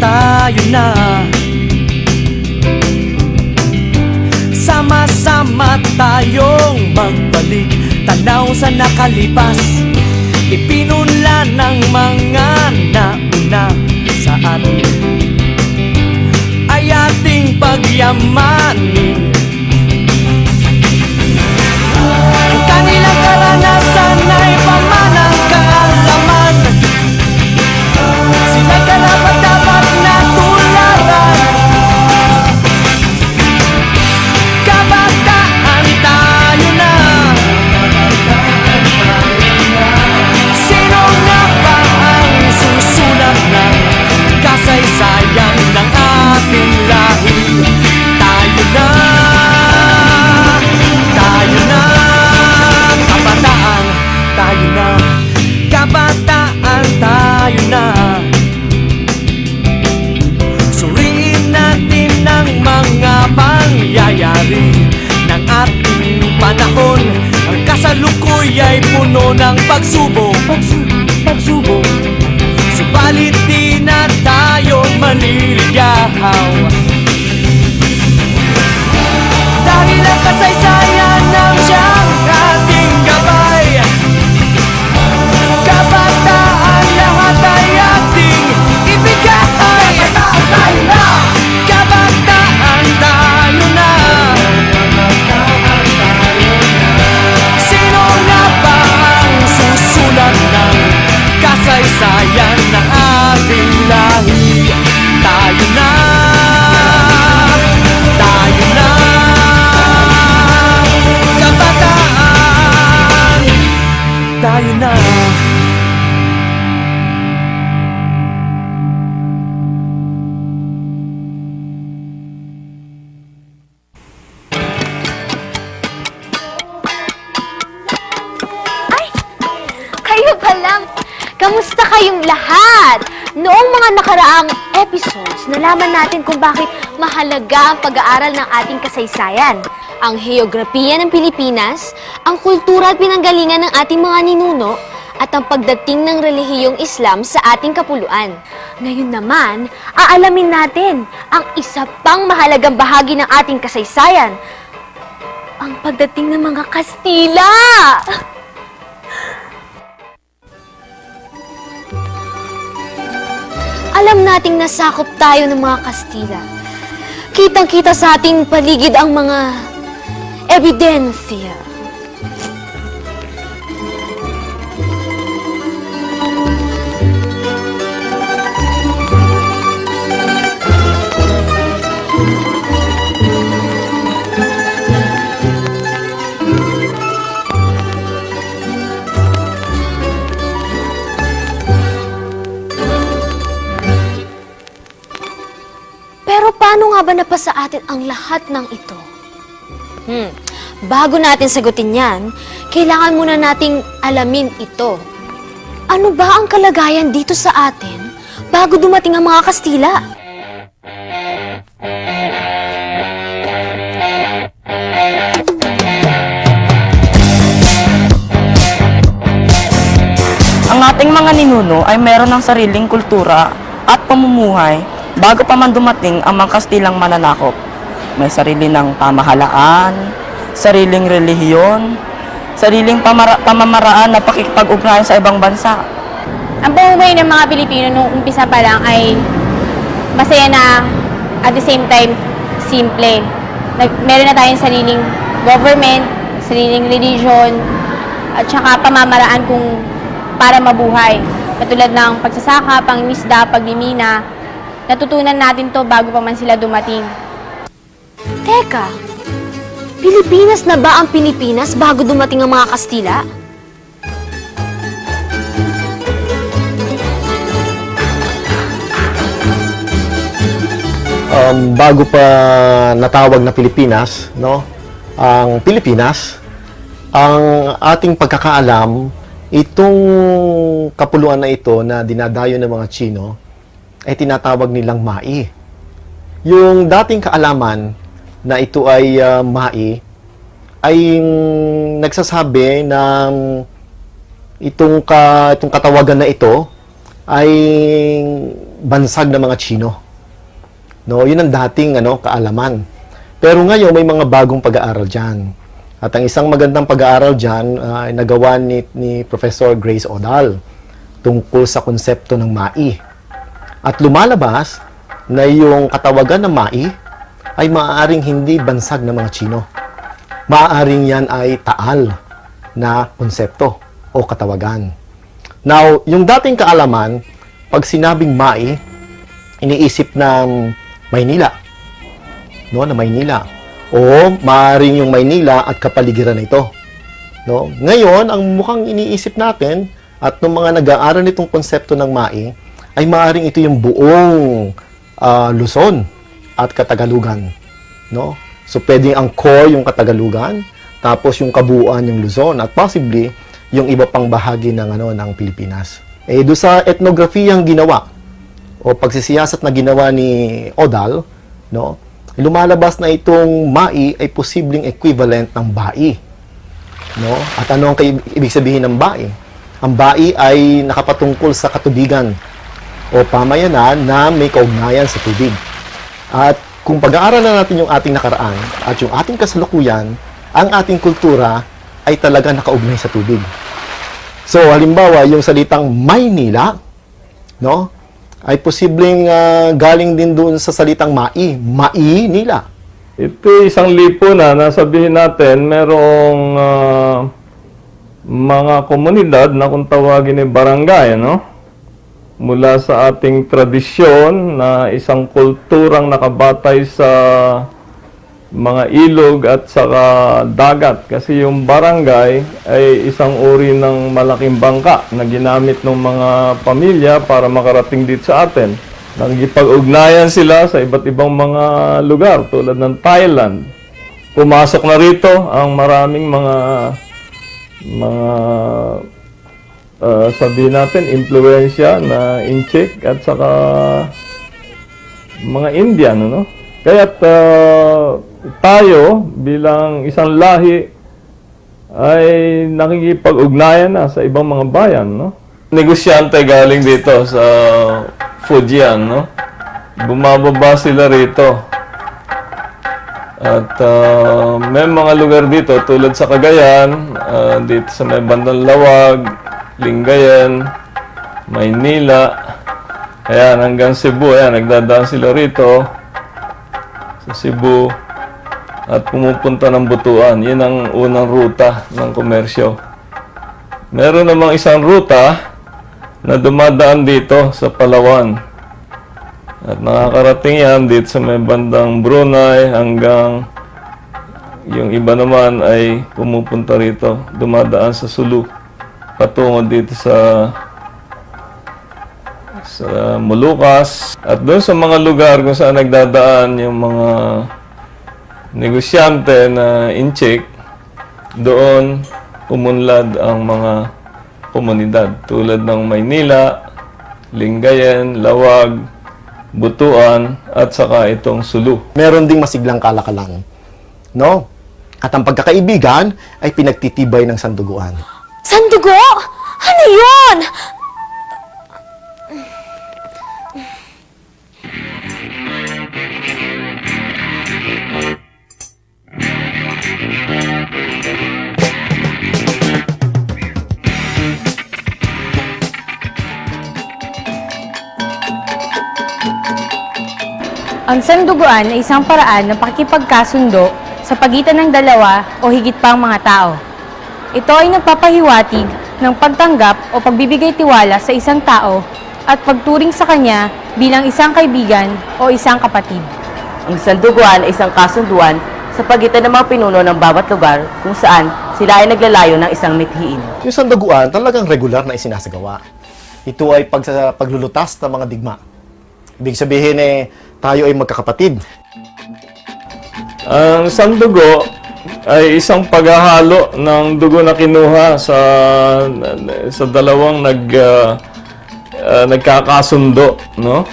tayo na. Sama-sama tayong magbalik Tanaw sa nakalipas. Ipinunla ng mga nauna sa atin. Ay ating pagyamanin ay puno ng pagsubok Pagsubok Subalit di na tayo maliligaw Dahil ang kasaysayan kasaysayan ng ating nalaman natin kung bakit mahalaga ang pag-aaral ng ating kasaysayan. Ang heograpiya ng Pilipinas, ang kultura at pinanggalingan ng ating mga ninuno, at ang pagdating ng relihiyong Islam sa ating kapuluan. Ngayon naman, aalamin natin ang isa pang mahalagang bahagi ng ating kasaysayan, ang pagdating ng mga Kastila! Alam nating nasakop tayo ng mga Kastila. Kitang-kita sa ating paligid ang mga ebidensya. Napasa atin ang lahat ng ito? Hmm, bago natin sagutin yan, kailangan muna nating alamin ito. Ano ba ang kalagayan dito sa atin bago dumating ang mga Kastila? Ang ating mga ninuno ay meron ng sariling kultura at pamumuhay bago pa man dumating ang mga Kastilang mananakop. May sarili ng pamahalaan, sariling relihiyon, sariling pamara- pamamaraan na pakikipag-ugnayan sa ibang bansa. Ang pamumuhay ng mga Pilipino nung umpisa pa lang ay masaya na at the same time simple. Nag, meron na tayong sariling government, sariling religion, at saka pamamaraan kung para mabuhay. Katulad ng pagsasaka, pangingisda, pagmimina. Natutunan natin to bago pa man sila dumating. Teka, Pilipinas na ba ang Pilipinas bago dumating ang mga Kastila? um, bago pa natawag na Pilipinas, no? Ang Pilipinas, ang ating pagkakaalam, itong kapuluan na ito na dinadayo ng mga Chino ay tinatawag nilang Mai. Yung dating kaalaman na ito ay ah, Mai ay nagsasabi na itong ka, itong katawagan na ito ay bansag ng mga Chino. No, yun ang dating ano kaalaman. Pero ngayon may mga bagong pag-aaral diyan. At ang isang magandang pag-aaral diyan ah, ay nagawa ni, ni Professor Grace Odal tungkol sa konsepto ng mai. At lumalabas na yung katawagan ng mai ay maaaring hindi bansag ng mga Chino. Maaaring yan ay taal na konsepto o katawagan. Now, yung dating kaalaman, pag sinabing mai, iniisip ng Maynila. No, na Maynila. O maaaring yung Maynila at kapaligiran nito. No? Ngayon, ang mukhang iniisip natin at ng mga nag-aaral nitong konsepto ng MAI ay maaaring ito yung buong ah, Luzon at Katagalugan. No? So, pwedeng ang core yung Katagalugan, tapos yung kabuuan yung Luzon, at possibly yung iba pang bahagi ng, ano, ng Pilipinas. Eh, do sa ethnography ang ginawa, o pagsisiyasat na ginawa ni Odal, no? Lumalabas na itong mai ay posibleng equivalent ng bai. No? At ano ang ibig sabihin ng bai? Ang bai ay nakapatungkol sa katubigan o pamayanan na may kaugnayan sa tubig. At kung pag-aaralan natin yung ating nakaraan at yung ating kasalukuyan, ang ating kultura ay talaga nakaugnay sa tubig. So, halimbawa, yung salitang Maynila, no? ay posibleng ah, galing din doon sa salitang mai, mai nila. Ito isang lipunan na sabihin natin merong ah, mga komunidad na kung tawagin ay barangay, no? Mula sa ating tradisyon na isang kulturang nakabatay sa mga ilog at saka dagat kasi yung barangay ay isang uri ng malaking bangka na ginamit ng mga pamilya para makarating dito sa atin. Nagipag-ugnayan sila sa iba't ibang mga lugar tulad ng Thailand. Pumasok na rito ang maraming mga mga uh, sabihin natin impluensya na Inchik at saka mga Indian, ano? Kaya tayo bilang isang lahi ay nakikipag-ugnayan na sa ibang mga bayan, no? Negosyante galing dito sa Fujian, no? Bumababa sila rito. At ah, may mga lugar dito tulad sa Cagayan, ah, dito sa may bandang Lawag, Lingayen, Maynila, ayan hanggang Cebu, ayan nagdadaan sila rito sa Cebu at pumupunta ng Butuan. Yan ang unang ruta ng komersyo. Meron namang isang ruta na dumadaan dito sa Palawan. At nakakarating yan dito sa may bandang Brunei hanggang yung iba naman ay pumupunta rito, dumadaan sa Sulu patungo dito sa sa Molucas at doon sa mga lugar kung saan nagdadaan yung mga negosyante na incheck doon umunlad ang mga komunidad tulad ng Maynila, Lingayen, Lawag, Butuan at saka itong Sulu. Meron ding masiglang kalakalan. No? At ang pagkakaibigan ay pinagtitibay ng sanduguan. Sandugo? Ano yun? Ang sanduguan ay isang paraan ng pakikipagkasundo sa pagitan ng dalawa o higit pang mga tao. Ito ay nagpapahiwatig ng pagtanggap o pagbibigay tiwala sa isang tao at pagturing sa kanya bilang isang kaibigan o isang kapatid. Ang sanduguan ay isang kasunduan sa pagitan ng mga pinuno ng bawat lugar kung saan sila ay naglalayo ng isang mithiin. Yung sanduguan talagang regular na isinasagawa. Ito ay pag paglulutas ng mga digma. Ibig sabihin eh, tayo ay magkakapatid. Ang sandugo ay isang paghahalo ng dugo na kinuha sa sa dalawang nag ah, ah, nagkakasundo, no?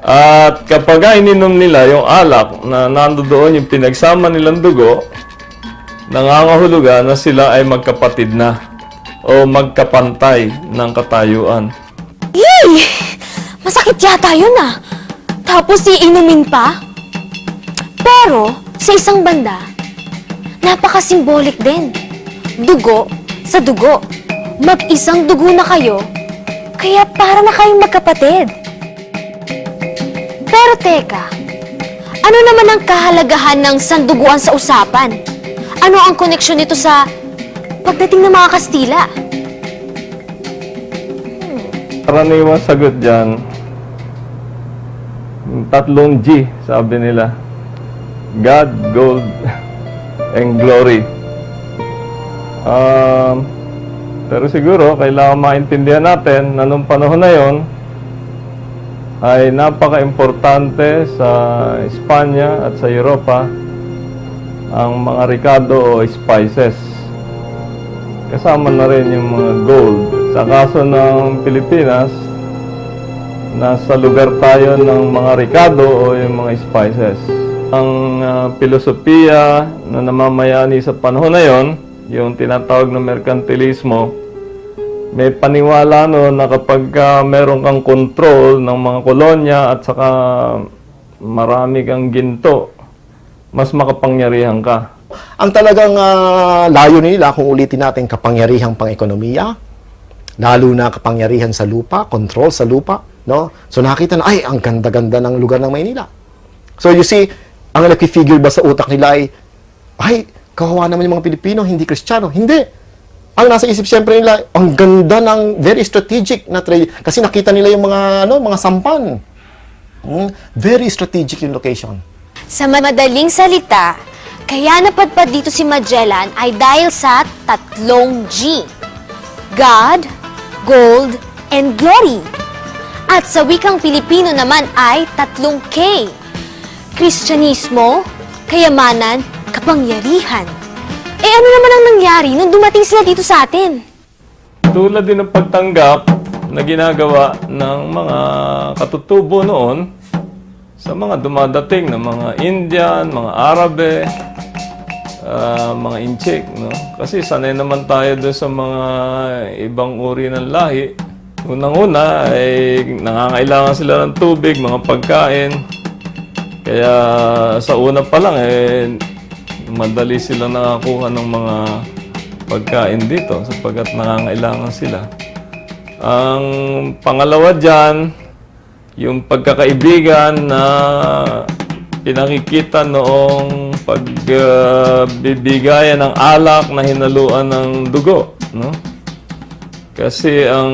At kapag ininom nila yung alak na nandoon yung pinagsama nilang dugo, nangangahulugan na sila ay magkapatid na o magkapantay ng katayuan. Yay! Masakit yata yun ah. Tapos iinumin pa. Pero, sa isang banda, napaka-symbolic din. Dugo sa dugo. Mag-isang dugo na kayo, kaya para na kayong magkapatid. Pero teka, ano naman ang kahalagahan ng sanduguan sa usapan? Ano ang koneksyon nito sa pagdating ng mga Kastila? Karaniwang sagot dyan, tatlong G, sabi nila. God, Gold, and Glory. Um, pero siguro, kailangan maintindihan natin na nung panahon na yon ay napaka-importante sa Espanya at sa Europa ang mga ricado o spices. Kasama na rin yung mga gold. Sa kaso ng Pilipinas, nasa lugar tayo ng mga ricado o yung mga spices. Ang ah, filosofiya na namamayani sa panahon na yon, yung tinatawag na merkantilismo, may paniwala no na kapag ka meron kang control ng mga kolonya at saka marami kang ginto, mas makapangyarihan ka. Ang talagang ah, layo nila, kung ulitin natin, kapangyarihang pang-ekonomiya, lalo na kapangyarihan sa lupa, control sa lupa, no? So nakita na, ay, ang ganda-ganda ng lugar ng Maynila. So you see, ang nag-figure ba sa utak nila ay, ay, kawawa naman yung mga Pilipino, hindi Kristiyano. Hindi. Ang nasa isip siyempre nila, ang ganda ng very strategic na trade. Kasi nakita nila yung mga, ano, mga sampan. Hmm, very strategic yung location. Sa madaling salita, kaya napadpad dito si Magellan ay dahil sa tatlong G. God, Gold, and Glory. At sa wikang Pilipino naman ay tatlong K. Kristyanismo, kayamanan, kapangyarihan. Eh ano naman ang nangyari nung dumating sila dito sa atin? Tulad din ng pagtanggap na ginagawa ng mga katutubo noon sa mga dumadating na mga Indian, mga Arabe, ah, mga Inchik, no? Kasi sanay naman tayo doon sa mga ibang uri ng lahi. Unang-una ay nangangailangan sila ng tubig, mga pagkain. Kaya sa una pa lang eh madali sila nakakuha ng mga pagkain dito sapagkat nangangailangan sila. Ang pangalawa dyan, yung pagkakaibigan na pinakikita noong pagbibigayan ng alak na hinaluan ng dugo. No? Kasi ang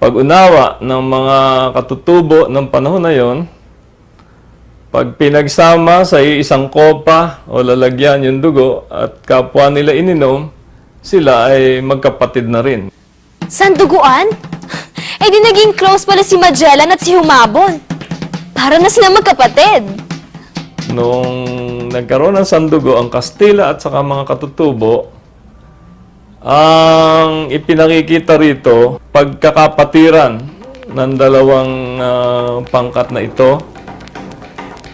pag-unawa ng mga katutubo ng panahon na yon, pag pinagsama sa isang kopa o lalagyan yung dugo at kapwa nila ininom, sila ay magkapatid na rin. Sanduguan? Eh di naging close pala si Magellan at si Humabon. Para na sila magkapatid. Nung nagkaroon ng sandugo ang Kastila at saka mga katutubo, ang ipinakikita rito, pagkakapatiran ng dalawang ah, pangkat na ito.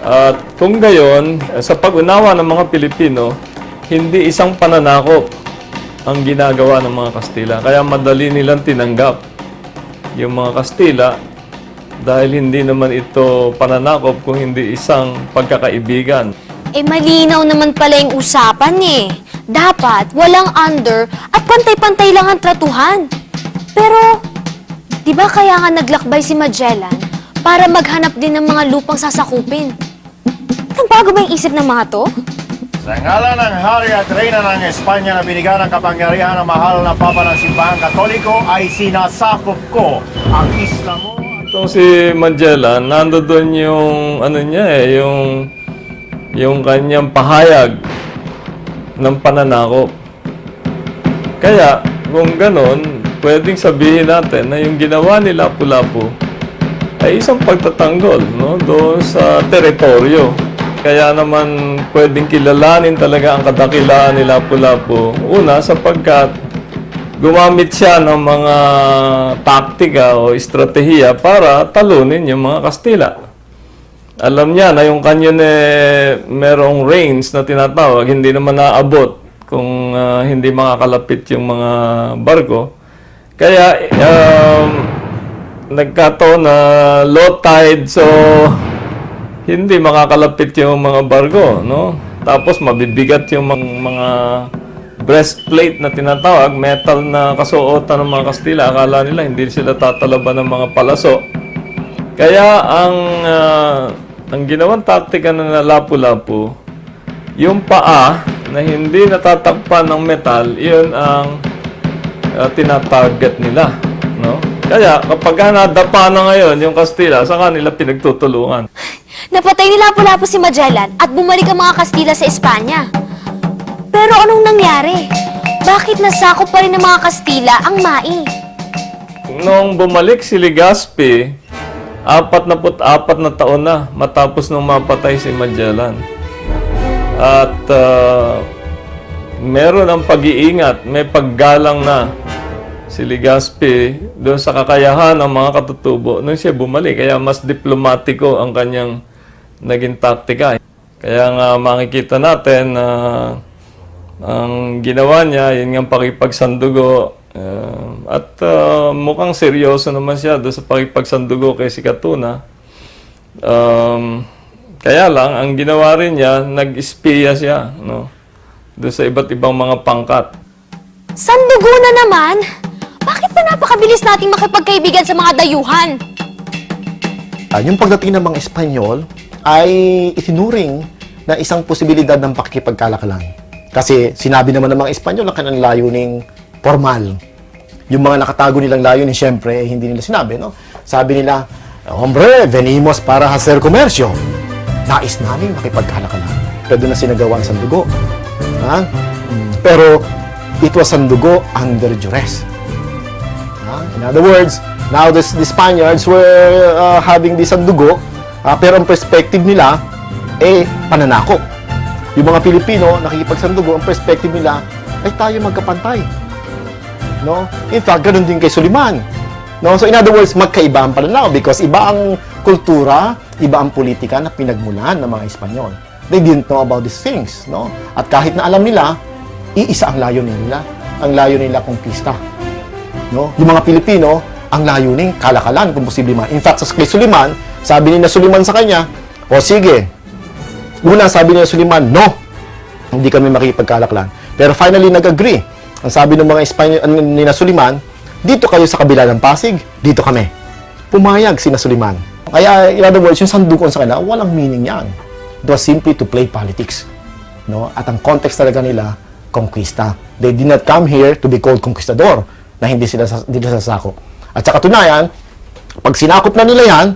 At kung gayon, sa pag-unawa ng mga Pilipino, hindi isang pananakop ang ginagawa ng mga Kastila. Kaya madali nilang tinanggap yung mga Kastila dahil hindi naman ito pananakop kung hindi isang pagkakaibigan. Eh malinaw naman pala yung usapan eh. Dapat walang under at pantay-pantay lang ang tratuhan. Pero, di ba kaya nga naglakbay si Magellan para maghanap din ng mga lupang sasakupin? Nagbago ba yung isip ng mga to? Sa ngalan ng Hari at Reyna ng Espanya na binigyan ng kapangyarihan ng mahal na Papa ng Simbahang Katoliko ay sinasakop ko ang isla mo. Itong si Magellan, nando doon yung ano niya eh, yung yung kanyang pahayag ng pananakop. Kaya, kung ganon, pwedeng sabihin natin na yung ginawa ni Lapu-Lapu ay isang pagtatanggol no, doon sa teritoryo. Kaya naman pwedeng kilalanin talaga ang kadakilaan ni Lapu-Lapu. Una, sapagkat gumamit siya ng mga taktika o estratehiya para talunin yung mga Kastila. Alam niya na yung kanyon eh, merong range na tinatawag, hindi naman naabot kung ah, hindi makakalapit yung mga barko. Kaya um, nagkataon na low tide, so hindi makakalapit yung mga barko, no? Tapos mabibigat yung mga, mga breastplate na tinatawag, metal na kasuotan ng mga Kastila. Akala nila hindi sila tatalaban ng mga palaso. Kaya ang ah, ang ginawang taktika na lapu-lapu, yung paa na hindi natatakpan ng metal, yun ang uh, tinatarget nila, no? Kaya kapag nadapa na ngayon yung Kastila, sa kanila pinagtutulungan. Napatay ni Lapu-Lapu si Magellan at bumalik ang mga Kastila sa Espanya. Pero anong nangyari? Bakit nasakop pa rin ng mga Kastila ang Mai? Nung bumalik si Legazpi, apat na apat na taon na matapos nung mapatay si Magellan. At ah, meron ang pag-iingat, may paggalang na si Legazpi doon sa kakayahan ng mga katutubo nung siya bumalik. Kaya mas diplomatiko ang kanyang naging taktika. Kaya nga makikita natin na ang ginawa niya, yun nga pakipagsandugo. Uh, at uh, mukhang seryoso naman siya doon sa pakipagsandugo kay si Katuna. Um, kaya lang, ang ginawa rin niya, nag-espiya siya, no? Doon sa iba't ibang mga pangkat. Sandugo na naman? Bakit ba napakabilis nating makipagkaibigan sa mga dayuhan? Ah, yung pagdating ng mga Espanyol ay itinuring na isang posibilidad ng pakikipagkalakalan. Kasi sinabi naman ng mga Espanyol ang kanilang layuning formal. Yung mga nakatago nilang layunin, syempre, eh, hindi nila sinabi, no? Sabi nila, Hombre, venimos para hacer comercio. Nais namin makipagkalakalan. Pero doon na sinagawa ang sandugo. Ha? Pero, it was sandugo under duress. Ah, In other words, now the, the Spaniards were uh, having this sandugo, ah, pero ang perspective nila, eh, pananakop. Yung mga Pilipino, nakikipagsandugo, ang perspective nila, ay tayo magkapantay. No? In fact, ganun din kay Suliman. No? So, in other words, magkaiba ang pananaw because iba ang kultura, iba ang politika na pinagmulan ng mga Espanyol. They didn't know about these things. No? At kahit na alam nila, iisa ang layunin nila. Ang layunin nila kongkista. No? Yung mga Pilipino, ang layunin, kalakalan kung posible man. In fact, sa kay Suliman, sabi ni na Suliman sa kanya, o sige, una sabi ni na Suliman, no, hindi kami makikipagkalaklan. Pero finally, nag-agree. Ang sabi ng mga Espanyol ni na Suliman, dito kayo sa kabila ng Pasig, dito kami. Pumayag si na Suliman. Kaya, in other words, yung sandukon sa kanila, walang meaning yan. It was simply to play politics. No? At ang context talaga nila, conquista. They did not come here to be called conquistador na hindi sila, sa- hindi sila sasakop. At sa katunayan, pag sinakop na nila yan,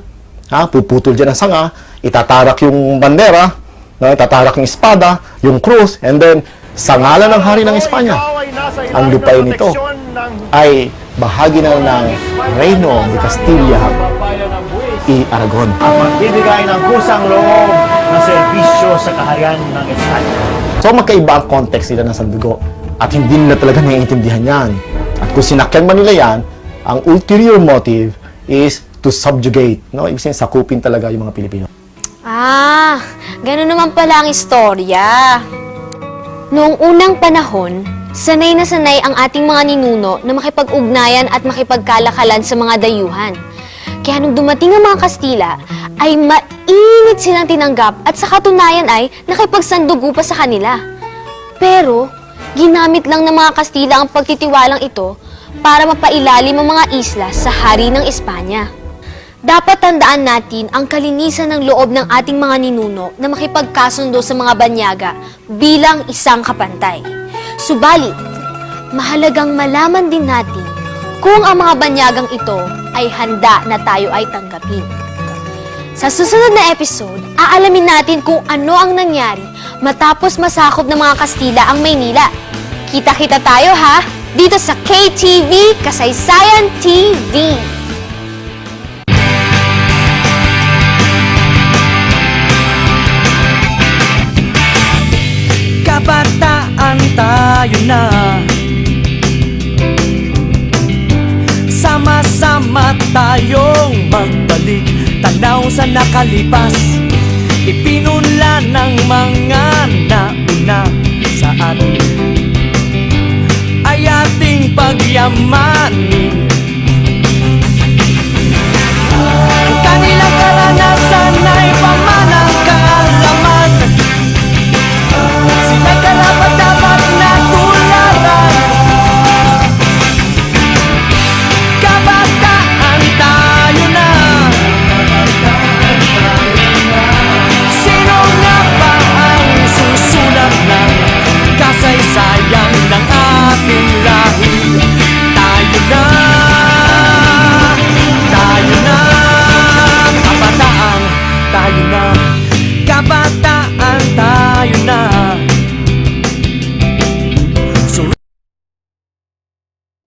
ha, puputol dyan ang sanga, itatarak yung bandera, no, itatarak yung espada, yung krus, and then, sa ngalan ng hari ng Espanya, ang lupain nito ay bahagi na ng Reino de Castilla y Aragon. At magbibigay ng kusang loob na serbisyo sa kaharian ng Espanya. So magkaiba ang context nila ng sandugo at hindi nila talaga naiintindihan yan. At kung sinakyan man nila yan, ang ulterior motive is to subjugate. No? Ibig sabihin, sakupin talaga yung mga Pilipino. Ah, gano'n naman pala ang istorya. Noong unang panahon, sanay na sanay ang ating mga ninuno na makipag-ugnayan at makipagkalakalan sa mga dayuhan. Kaya nung dumating ang mga Kastila, ay mainit silang tinanggap at sa katunayan ay nakipagsandugo pa sa kanila. Pero, ginamit lang ng mga Kastila ang pagtitiwalang ito para mapailalim ang mga isla sa hari ng Espanya. Dapat tandaan natin ang kalinisan ng loob ng ating mga ninuno na makipagkasundo sa mga banyaga bilang isang kapantay. Subalit, mahalagang malaman din natin kung ang mga banyagang ito ay handa na tayo ay tanggapin. Sa susunod na episode, aalamin natin kung ano ang nangyari matapos masakop ng mga Kastila ang Maynila. Kita-kita tayo ha, dito sa KTV Kasaysayan TV. kabataan tayo na. Sama-sama tayong magbalik Tanaw sa nakalipas. Ipinula ng mga nauna sa atin. Ay ating pagyamanin.